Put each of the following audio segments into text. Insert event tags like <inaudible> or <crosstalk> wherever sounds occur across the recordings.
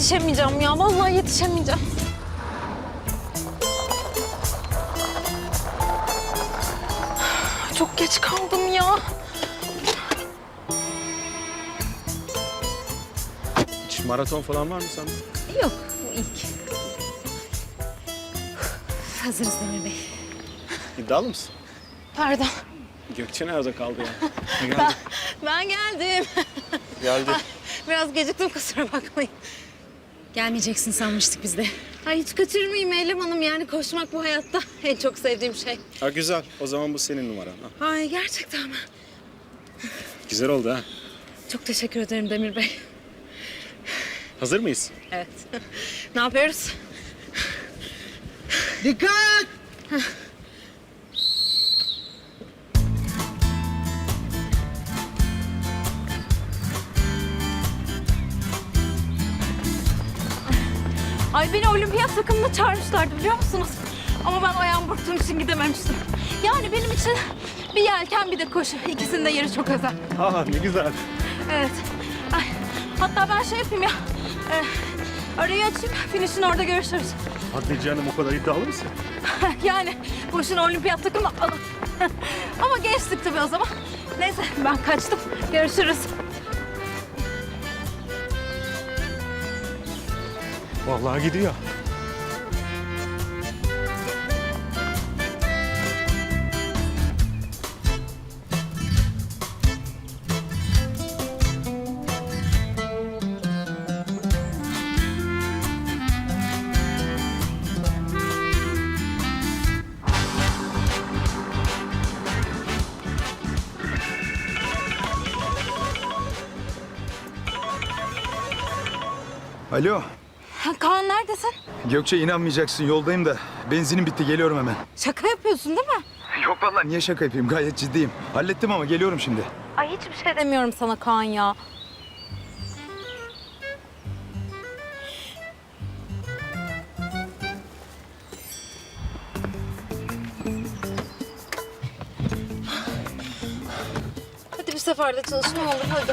yetişemeyeceğim ya. Vallahi yetişemeyeceğim. Çok geç kaldım ya. Hiç maraton falan var mı sende? Yok, bu ilk. Hazırız Demir Bey. İddialı mısın? Pardon. Gökçe nerede kaldı ya? Ne Ben, geldi? ben geldim. Geldi. Biraz geciktim kusura bakmayın. Gelmeyeceksin sanmıştık biz de. Ay hiç kaçırmayayım Eylem Hanım. Yani koşmak bu hayatta <laughs> en çok sevdiğim şey. Ha güzel. O zaman bu senin numaran. Ha. Ay gerçekten mi? Güzel oldu ha. Çok teşekkür ederim Demir Bey. Hazır mıyız? Evet. <laughs> ne yapıyoruz? Dikkat! Ay beni olimpiyat takımına çağırmışlardı biliyor musunuz? Ama ben ayağım burktuğum için gidememiştim. Yani benim için bir yelken bir de koşu. İkisinin de yeri çok özel. Ha ne güzel. Evet. Ay, hatta ben şey yapayım ya. E, arayı açayım. Finish'in orada görüşürüz. Hadi canım o kadar iddialı mısın? <laughs> yani boşuna olimpiyat takımı alın. <laughs> Ama geçtik tabii o zaman. Neyse ben kaçtım. Görüşürüz. Vallahi gidiyor. Alo. Kaan neredesin? Gökçe inanmayacaksın yoldayım da benzinim bitti geliyorum hemen. Şaka yapıyorsun değil mi? Yok vallahi niye şaka yapayım gayet ciddiyim. Hallettim ama geliyorum şimdi. Ay hiçbir şey demiyorum sana Kaan ya. Hadi bir seferde çalışma olur hadi.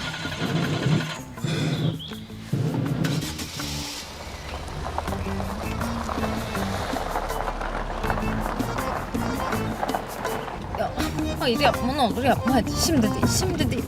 Hayır yapma ne olur yapma hadi. Şimdi değil, şimdi değil.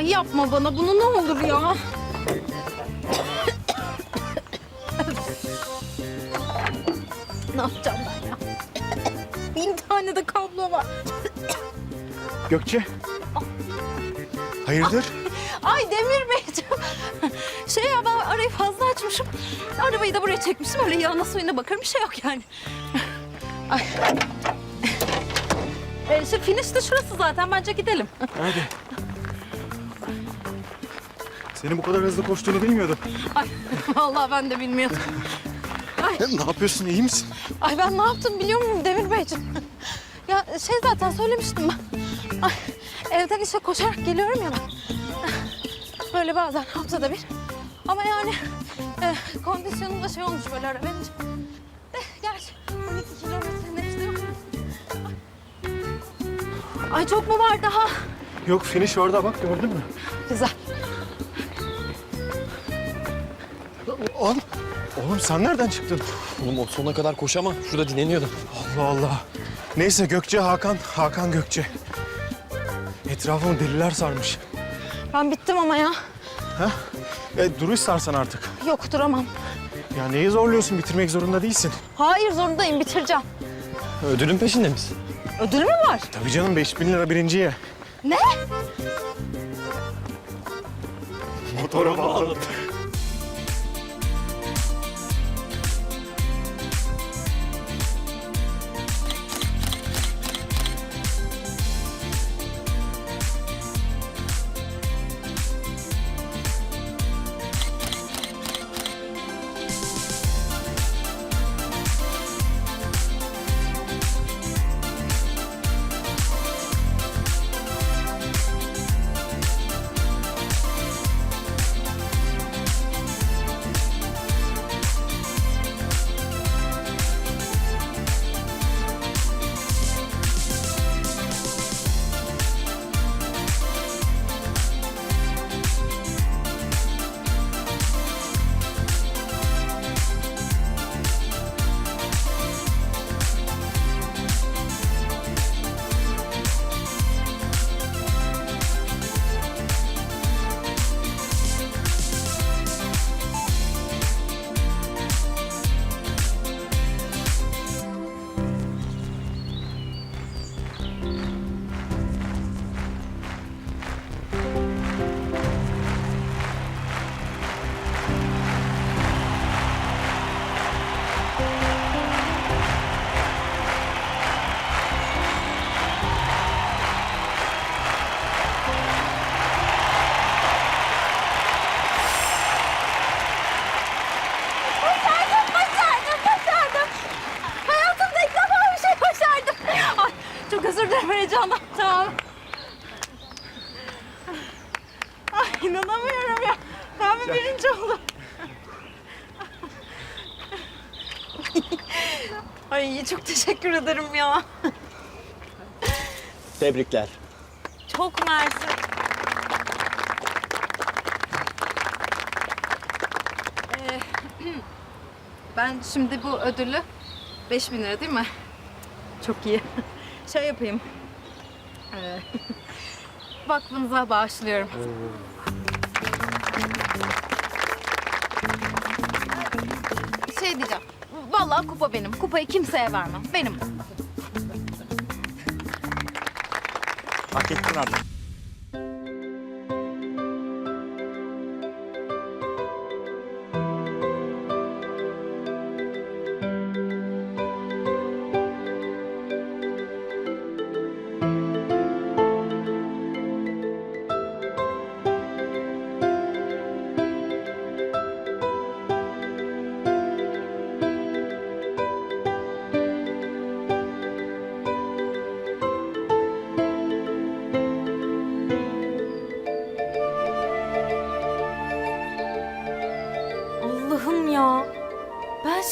Ay yapma bana bunu ne olur ya. ne yapacağım ben ya? Bin tane de kablo var. Gökçe. Hayırdır? Ay Demir Beyciğim. Şey ya ben arayı fazla açmışım. Arabayı da buraya çekmişim. Öyle yağına suyuna bakarım bir şey yok yani. Ay. E, işte finish de şurası zaten. Bence gidelim. Hadi. Senin bu kadar hızlı koştuğunu bilmiyordum. Ay <laughs> vallahi ben de bilmiyordum. ne yapıyorsun? iyi misin? Ay ben ne yaptım biliyor musun Demir Beyciğim? Ya şey zaten söylemiştim ben. Ay, evden işe koşarak geliyorum ya ben. Böyle bazen haftada bir. Ama yani e, kondisyonum da şey olmuş böyle ara verince. De, gerçi 12 kilometre işte. Ay. Ay çok mu var daha? Yok finish orada bak gördün mü? Güzel. Oğlum, oğlum sen nereden çıktın? Oğlum o sona kadar koşamam. Şurada dinleniyordum. Allah Allah. Neyse Gökçe Hakan, Hakan Gökçe. Etrafımı deliler sarmış. Ben bittim ama ya. Ha? E, dur istersen artık. Yok duramam. Ya neyi zorluyorsun? Bitirmek zorunda değilsin. Hayır zorundayım bitireceğim. Ödülün peşinde misin? Ödül mü var? Tabii canım 5000 lira birinciye. Ne? Motora bağlı. <laughs> inanamıyorum ya. Ben mi birinci oldum? <laughs> Ay çok teşekkür ederim ya. Tebrikler. Çok mersi. Ee, <clears throat> ben şimdi bu ödülü 5000 lira değil mi? Çok iyi. <laughs> Şey yapayım. Ee, vakfınıza bağışlıyorum. Şey diyeceğim. Vallahi kupa benim. Kupayı kimseye vermem. Benim. Hak ettin artık.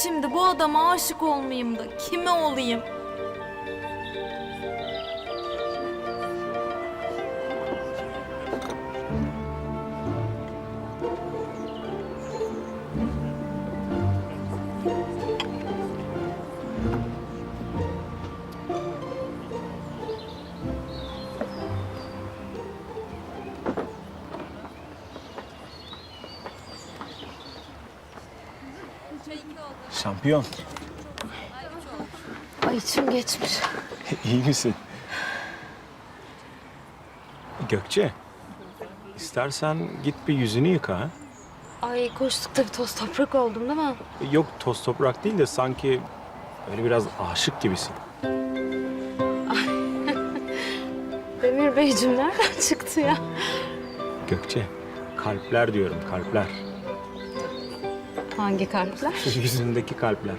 Şimdi bu adama aşık olmayayım da kime olayım? Şampiyon. Ay içim geçmiş. <laughs> İyi misin? Gökçe. istersen git bir yüzünü yıka. ha? Ay koştukta bir toz toprak oldum değil mi? Yok toz toprak değil de sanki böyle biraz aşık gibisin. <laughs> Demir Beyciğim nereden çıktı ya? Gökçe. Kalpler diyorum kalpler. Hangi kalpler? <laughs> Yüzündeki kalpler.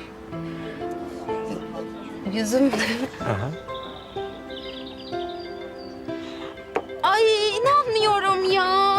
Yüzüm. Aha. Ay inanmıyorum ya.